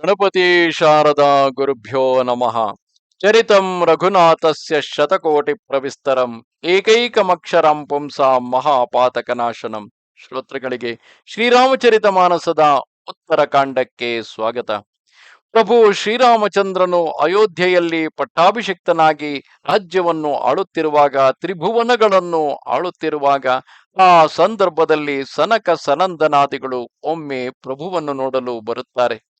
ಗಣಪತಿ ಶಾರದಾ ಗುರುಭ್ಯೋ ನಮಃ. ಚರಿತಂ ರಘುನಾಥಸ್ಯ ಶತಕೋಟಿ ಪ್ರವಿಸ್ತರಂ. ಏಕೈಕಮಕ್ಷರಂ ಪುಂಸಾ ಮಹಾಪಾತಕನಾಶನಂ. ಶ್ರೋತೃಗಳಿಗೆ ಶ್ರೀರಾಮಚರಿತ ಮಾನಸದ ಉತ್ತರಕಾಂಡಕ್ಕೆ ಸ್ವಾಗತ. ಪ್ರಭು ಶ್ರೀರಾಮಚಂದ್ರನು ಅಯೋಧ್ಯೆಯಲ್ಲಿ ಪಟ್ಟಾಭಿಷಿಕ್ತನಾಗಿ ರಾಜ್ಯವನ್ನು ಆಳುತ್ತಿರುವಾಗ, ತ್ರಿಭುವನಗಳನ್ನು ಆಳುತ್ತಿರುವಾಗ, ಆ ಸಂದರ್ಭದಲ್ಲಿ ಸನಕ ಸನಂದನಾದಿಗಳು ಒಮ್ಮೆ ಪ್ರಭುವನ್ನು ನೋಡಲು ಬರುತ್ತಾರೆ.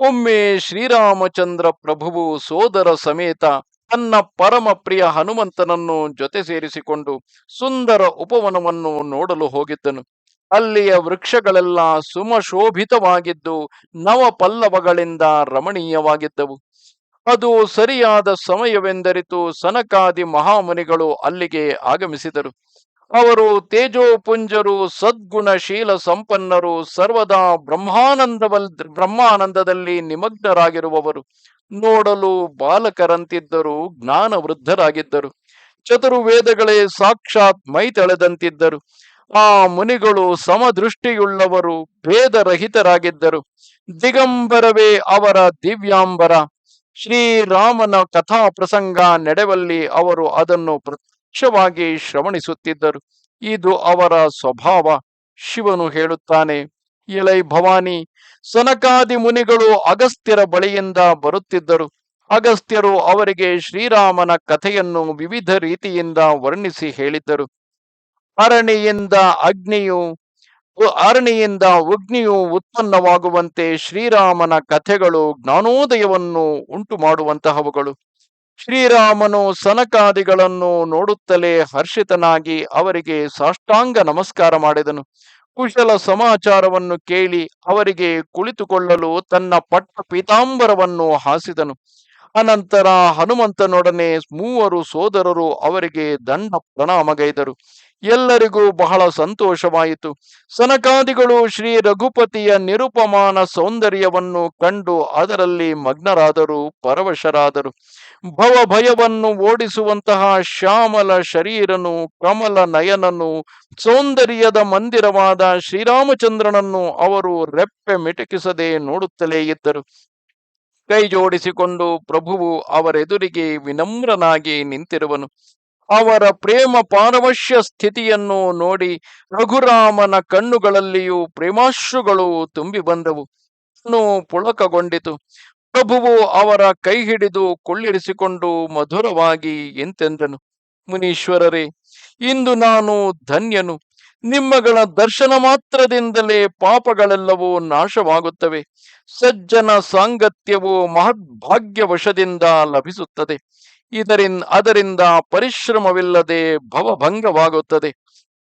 ಒಮ್ಮೆ ಶ್ರೀರಾಮಚಂದ್ರ ಪ್ರಭುವು ಸೋದರ ಸಮೇತ ತನ್ನ ಪರಮ ಪ್ರಿಯ ಹನುಮಂತನನ್ನು ಜೊತೆ ಸೇರಿಸಿಕೊಂಡು ಸುಂದರ ಉಪವನವನ್ನು ನೋಡಲು ಹೋಗಿದ್ದನು. ಅಲ್ಲಿಯ ವೃಕ್ಷಗಳೆಲ್ಲ ಸುಮಶೋಭಿತವಾಗಿದ್ದು ನವ ಪಲ್ಲವಗಳಿಂದ ರಮಣೀಯವಾಗಿದ್ದವು. ಅದು ಸರಿಯಾದ ಸಮಯವೆಂದರಿತು ಸನಕಾದಿ ಮಹಾಮುನಿಗಳು ಅಲ್ಲಿಗೆ ಆಗಮಿಸಿದರು. ಅವರು ತೇಜೋಪುಂಜರು, ಸದ್ಗುಣಶೀಲ ಸಂಪನ್ನರು, ಸರ್ವದಾ ಬ್ರಹ್ಮಾನಂದವಲ್, ಬ್ರಹ್ಮಾನಂದದಲ್ಲಿ ನಿಮಗ್ನರಾಗಿರುವವರು. ನೋಡಲು ಬಾಲಕರಂತಿದ್ದರು ಜ್ಞಾನ ವೃದ್ಧರಾಗಿದ್ದರು ಚತುರ್ವೇದಗಳೇ ಸಾಕ್ಷಾತ್ ಮೈತಳೆದಂತಿದ್ದರು. ಆ ಮುನಿಗಳು ಸಮದೃಷ್ಟಿಯುಳ್ಳವರು, ಭೇದರಹಿತರಾಗಿದ್ದರು. ದಿಗಂಬರವೇ ಅವರ ದಿವ್ಯಾಂಬರ. ಶ್ರೀರಾಮನ ಕಥಾ ಪ್ರಸಂಗ ನಡೆವಲ್ಲಿ ಅವರು ಅದನ್ನು ಪ್ರತ್ಯಕ್ಷವಾಗಿ ಶ್ರವಣಿಸುತ್ತಿದ್ದರು. ಇದು ಅವರ ಸ್ವಭಾವ. ಶಿವನು ಹೇಳುತ್ತಾನೆ ಎಲೈ ಭವಾನಿ, ಸನಕಾದಿ ಮುನಿಗಳು ಅಗಸ್ತ್ಯರ ಬಳಿಯಿಂದ ಬರುತ್ತಿದ್ದರು. ಅಗಸ್ತ್ಯರು ಅವರಿಗೆ ಶ್ರೀರಾಮನ ಕಥೆಯನ್ನು ವಿವಿಧ ರೀತಿಯಿಂದ ವರ್ಣಿಸಿ ಹೇಳಿದ್ದರು. ಅರಣಿಯಿಂದ ಅಗ್ನಿಯು ಅರಣಿಯಿಂದ ಉಗ್ನಿಯು ಉತ್ಪನ್ನವಾಗುವಂತೆ ಶ್ರೀರಾಮನ ಕಥೆಗಳು ಜ್ಞಾನೋದಯವನ್ನು ಉಂಟು ಮಾಡುವಂತಹವುಗಳು ಶ್ರೀರಾಮನು ಸನಕಾದಿಗಳನ್ನು ನೋಡುತ್ತಲೇ ಹರ್ಷಿತನಾಗಿ ಅವರಿಗೆ ಸಾಷ್ಟಾಂಗ ನಮಸ್ಕಾರ ಮಾಡಿದನು. ಕುಶಲ ಸಮಾಚಾರವನ್ನು ಕೇಳಿ ಅವರಿಗೆ ಕುಳಿತುಕೊಳ್ಳಲು ತನ್ನ ಪಟ್ಟ ಪೀತಾಂಬರವನ್ನು ಹಾಸಿದನು. ಅನಂತರ ಹನುಮಂತನೊಡನೆ ಮೂವರು ಸೋದರರು ಅವರಿಗೆ ದಂಡ ಪ್ರಣಾಮಗೈದರು ಎಲ್ಲರಿಗೂ ಬಹಳ ಸಂತೋಷವಾಯಿತು. ಸನಕಾದಿಗಳು ಶ್ರೀ ರಘುಪತಿಯ ನಿರುಪಮಾನ ಸೌಂದರ್ಯವನ್ನು ಕಂಡು ಅದರಲ್ಲಿ ಮಗ್ನರಾದರು, ಪರವಶರಾದರು. ಭವ ಭಯವನ್ನು ಓಡಿಸುವಂತಹ ಶ್ಯಾಮಲ ಶರೀರನು, ಕಮಲ ನಯನನು, ಸೌಂದರ್ಯದ ಮಂದಿರವಾದ ಶ್ರೀರಾಮಚಂದ್ರನನ್ನು ಅವರು ರೆಪ್ಪೆ ಮಿಟಕಿಸದೆ ನೋಡುತ್ತಲೇ ಇದ್ದರು. ಕೈ ಜೋಡಿಸಿಕೊಂಡು ಪ್ರಭುವು ಅವರೆದುರಿಗೆ ವಿನಮ್ರನಾಗಿ ನಿಂತಿರುವನು. ಅವರ ಪ್ರೇಮ ಪಾರವಶ್ಯ ಸ್ಥಿತಿಯನ್ನು ನೋಡಿ ರಘುರಾಮನ ಕಣ್ಣುಗಳಲ್ಲಿಯೂ ಪ್ರೇಮಾಶ್ರುಗಳು ತುಂಬಿ ಬಂದವು. ಪುಳಕಗೊಂಡಿತು. ಪ್ರಭುವು ಅವರ ಕೈ ಹಿಡಿದು ಕೊಳ್ಳಿರಿಸಿಕೊಂಡು ಮಧುರವಾಗಿ ಎಂತೆಂದನು? ಮುನೀಶ್ವರರೇ, ಇಂದು ನಾನು ಧನ್ಯನು. ನಿಮ್ಮಗಳ ದರ್ಶನ ಮಾತ್ರದಿಂದಲೇ ಪಾಪಗಳೆಲ್ಲವೂ ನಾಶವಾಗುತ್ತವೆ. ಸಜ್ಜನ ಸಾಂಗತ್ಯವು ಮಹದ್ಭಾಗ್ಯವಶದಿಂದ ಲಭಿಸುತ್ತದೆ. ಇದರಿಂದ ಅದರಿಂದ ಪರಿಶ್ರಮವಿಲ್ಲದೆ ಭವಭಂಗವಾಗುತ್ತದೆ.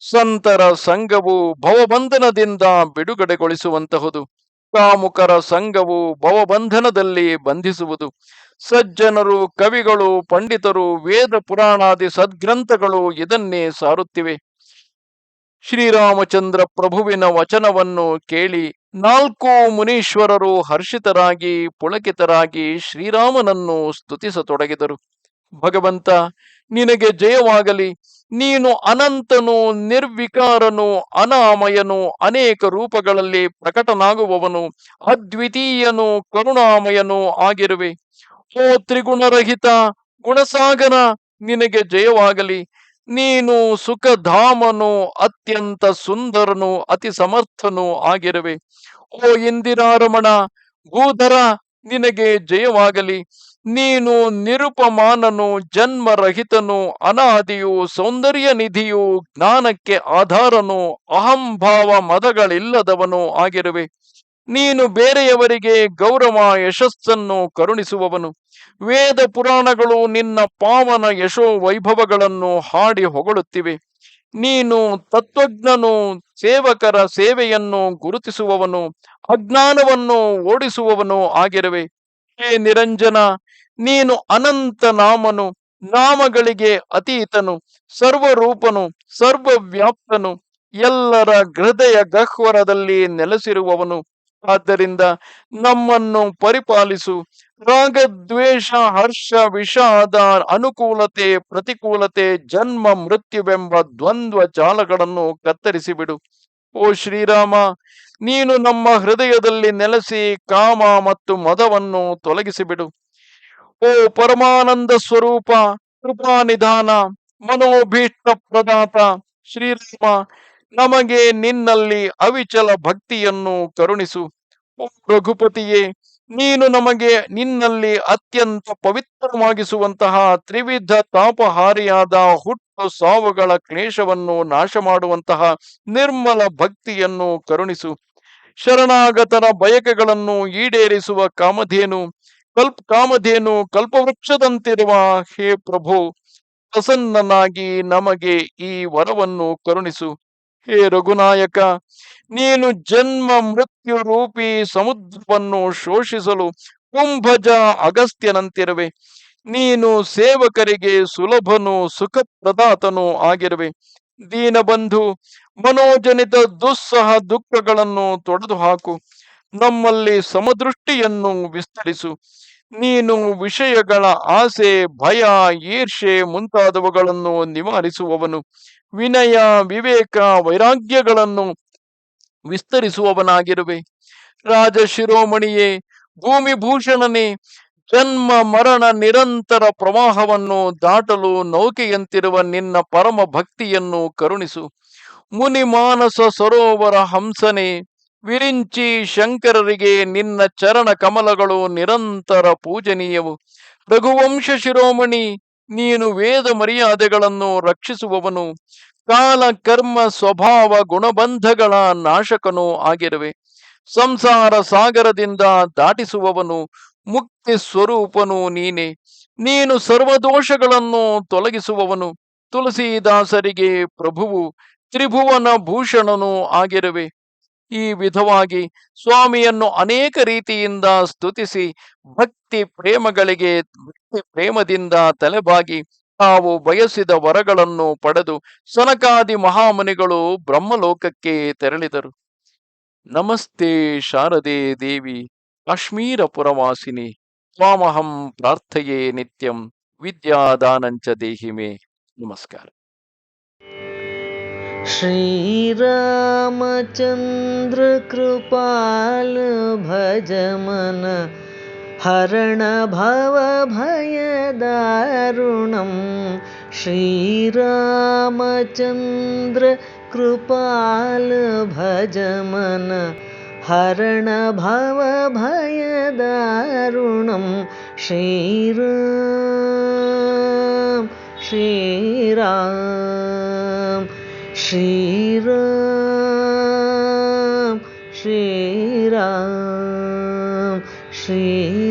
ಸಂತರ ಸಂಘವು ಭವಬಂಧನದಿಂದ ಬಿಡುಗಡೆಗೊಳಿಸುವಂತಹುದು. ಕಾಮುಕರ ಸಂಘವು ಭವಬಂಧನದಲ್ಲಿ ಬಂಧಿಸುವುದು. ಸಜ್ಜನರು, ಕವಿಗಳು, ಪಂಡಿತರು, ವೇದ ಪುರಾಣಾದಿ ಸದ್ಗ್ರಂಥಗಳು ಇದನ್ನೇ ಸಾರುತ್ತಿವೆ. ಶ್ರೀರಾಮಚಂದ್ರ ಪ್ರಭುವಿನ ವಚನವನ್ನು ಕೇಳಿ ನಾಲ್ಕು ಮುನೀಶ್ವರರು ಹರ್ಷಿತರಾಗಿ, ಪುಳಕಿತರಾಗಿ ಶ್ರೀರಾಮನನ್ನು ಸ್ತುತಿಸತೊಡಗಿದರು. ಭಗವಂತ, ನಿನಗೆ ಜಯವಾಗಲಿ. ನೀನು ಅನಂತನು, ನಿರ್ವಿಕಾರನು, ಅನಾಮಯನು, ಅನೇಕ ರೂಪಗಳಲ್ಲಿ ಪ್ರಕಟನಾಗುವವನು, ಅದ್ವಿತೀಯನು, ಕರುಣಾಮಯನು ಆಗಿರುವೆ. ಓ ತ್ರಿಗುಣರಹಿತ ಗುಣಸಾಗರ, ನಿನಗೆ ಜಯವಾಗಲಿ. ನೀನು ಸುಖಧಾಮನು, ಅತ್ಯಂತ ಸುಂದರನು, ಅತಿ ಸಮರ್ಥನು ಆಗಿರುವೆ. ಓ ಇಂದಿರಾರಮಣ, ಭೂಧರ, ನಿನಗೆ ಜಯವಾಗಲಿ. ನೀನು ನಿರುಪಮಾನನು, ಜನ್ಮರಹಿತನು, ಅನಾದಿಯು ಸೌಂದರ್ಯ ನಿಧಿಯು ಜ್ಞಾನಕ್ಕೆ ಆಧಾರನು, ಅಹಂಭಾವ ಮದಗಳಿಲ್ಲದವನು ಆಗಿರುವೆ. ನೀನು ಬೇರೆಯವರಿಗೆ ಗೌರವ ಯಶಸ್ಸನ್ನು ಕರುಣಿಸುವವನು. ವೇದ ಪುರಾಣಗಳು ನಿನ್ನ ಪಾವನ ಯಶೋ ವೈಭವಗಳನ್ನು ಹಾಡಿ ಹೊಗಳುತ್ತಿವೆ. ನೀನು ತತ್ವಜ್ಞನು, ಸೇವಕರ ಸೇವೆಯನ್ನು ಗುರುತಿಸುವವನು, ಅಜ್ಞಾನವನ್ನು ಓಡಿಸುವವನು ಆಗಿರುವೆ. ಹೇ ನಿರಂಜನ ನೀನು ಅನಂತ ನಾಮನು, ನಾಮಗಳಿಗೆ ಅತೀತನು, ಸರ್ವರೂಪನು, ಸರ್ವವ್ಯಾಪ್ತನು, ಎಲ್ಲರ ಹೃದಯ ಗಹ್ವರದಲ್ಲಿ ನೆಲೆಸಿರುವವನು. ಆದ್ದರಿಂದ ನಮ್ಮನ್ನು ಪರಿಪಾಲಿಸು. ರಾಗದ್ವೇಷ, ಹರ್ಷ, ವಿಷಾದ, ಅನುಕೂಲತೆ, ಪ್ರತಿಕೂಲತೆ, ಜನ್ಮ, ಮೃತ್ಯುವೆಂಬ ದ್ವಂದ್ವ ಜಾಲಗಳನ್ನು ಕತ್ತರಿಸಿಬಿಡು. ಓ ಶ್ರೀರಾಮ, ನೀನು ನಮ್ಮ ಹೃದಯದಲ್ಲಿ ನೆಲೆಸಿ ಕಾಮ ಮತ್ತು ಮದವನ್ನು ತೊಲಗಿಸಿಬಿಡು. ಓ ಪರಮಾನಂದ ಸ್ವರೂಪ ಕೃಪಾನಿಧಾನ ಮನೋಭೀಷ್ಟ ಪ್ರದಾತ, ಶ್ರೀರಾಮ, ನಮಗೆ ನಿನ್ನಲ್ಲಿ ಅವಿಚಲ ಭಕ್ತಿಯನ್ನು ಕರುಣಿಸು. ಓ ರಘುಪತಿಯೇ, ನೀನು ನಮಗೆ ನಿನ್ನಲ್ಲಿ ಅತ್ಯಂತ ಪವಿತ್ರವಾಗಿಸುವಂತಹ ತ್ರಿವಿಧ ತಾಪಹಾರಿಯಾದ ಹುಟ್ಟು ಸಾವುಗಳ ಕ್ಲೇಶವನ್ನು ನಾಶ ಮಾಡುವಂತಹ ನಿರ್ಮಲ ಭಕ್ತಿಯನ್ನು ಕರುಣಿಸು. ಶರಣಾಗತರ ಬಯಕೆಗಳನ್ನು ಈಡೇರಿಸುವ ಕಾಮಧೇನು ಕಲ್ಪ್ ಕಾಮಧೇನು ಕಲ್ಪವೃಕ್ಷದಂತಿರುವ ಹೇ ಪ್ರಭು, ಪ್ರಸನ್ನನಾಗಿ ನಮಗೆ ಈ ವರವನ್ನು ಕರುಣಿಸು. ಹೇ ರಘುನಾಯಕ, ನೀನು ಜನ್ಮ ಮೃತ್ಯು ರೂಪಿ ಸಮುದ್ರವನ್ನು ಶೋಷಿಸಲು ಕುಂಭಜ ಅಗಸ್ತ್ಯನಂತಿರುವೆ. ನೀನು ಸೇವಕರಿಗೆ ಸುಲಭನು, ಸುಖಪ್ರದಾತನು ಆಗಿರುವೆ. ದೀನಬಂಧು, ಮನೋಜನಿತ ದುಸ್ಸಹ ದುಃಖಗಳನ್ನು ತೊಡೆದು ಹಾಕು ನಮ್ಮಲ್ಲಿ ಸಮದೃಷ್ಟಿಯನ್ನು ವಿಸ್ತರಿಸು. ನೀನು ವಿಷಯಗಳ ಆಸೆ, ಭಯ ಈರ್ಷೆ ಮುಂತಾದವುಗಳನ್ನು ನಿವಾರಿಸುವವನು. ವಿನಯ, ವಿವೇಕ, ವೈರಾಗ್ಯಗಳನ್ನು ವಿಸ್ತರಿಸುವವನಾಗಿರುವೆ. ರಾಜಶಿರೋಮಣಿಯೇ ಭೂಮಿ ಭೂಷಣನೇ, ಜನ್ಮ ಮರಣ ನಿರಂತರ ಪ್ರವಾಹವನ್ನು ದಾಟಲು ನೌಕೆಯಂತಿರುವ ನಿನ್ನ ಪರಮ ಭಕ್ತಿಯನ್ನು ಕರುಣಿಸು. ಮುನಿ ಮಾನಸ ಸರೋವರ ಹಂಸನೆ ವಿರಿಂಚಿ ಶಂಕರರಿಗೆ ನಿನ್ನ ಚರಣ ಕಮಲಗಳು ನಿರಂತರ ಪೂಜನೀಯವು. ರಘುವಂಶ ಶಿರೋಮಣಿ, ನೀನು ವೇದ ಮರ್ಯಾದೆಗಳನ್ನು ರಕ್ಷಿಸುವವನು. ಕಾಲ ಕರ್ಮ ಸ್ವಭಾವ ಗುಣಬಂಧಗಳ ನಾಶಕನೂ ಆಗಿರುವೆ. ಸಂಸಾರ ಸಾಗರದಿಂದ ದಾಟಿಸುವವನು, ಮುಕ್ತಿ ಸ್ವರೂಪನು ನೀನೆ. ನೀನು ಸರ್ವದೋಷಗಳನ್ನು ತೊಲಗಿಸುವವನು. ತುಳಸಿದಾಸರಿಗೆ ಪ್ರಭುವು ತ್ರಿಭುವನ ಭೂಷಣನು ಆಗಿರುವೆ. ಈ ವಿಧವಾಗಿ ಸ್ವಾಮಿಯನ್ನು ಅನೇಕ ರೀತಿಯಿಂದ ಸ್ತುತಿಸಿ ಭಕ್ತಿ ಪ್ರೇಮಗಳಿಗೆ ಭಕ್ತಿ ಪ್ರೇಮದಿಂದ ತಲೆಬಾಗಿ ತಾವು ಬಯಸಿದ ವರಗಳನ್ನು ಪಡೆದು ಸನಕಾದಿ ಮಹಾಮುನಿಗಳು ಬ್ರಹ್ಮಲೋಕಕ್ಕೆ ತೆರಳಿದರು. ನಮಸ್ತೆ ಶಾರದೆ ದೇವಿ ಕಾಶ್ಮೀರ ಪುರವಾಸಿನಿ ಸ್ವಾಮಹಂ ಪ್ರಾರ್ಥೆಯೇ ನಿತ್ಯಂ, ವಿದ್ಯಾದಾನಂಚ ದೇಹಿಮೆ. ನಮಸ್ಕಾರ. श्रीरामचन्द्र कृपाल भज मनः हरणभवभयद ऋणं श्रीरामचन्द्र कृपाल भजम हरणभवभयद ऋणं श्रीरु श्रीरा श्रीराम श्रीराम श्रीराम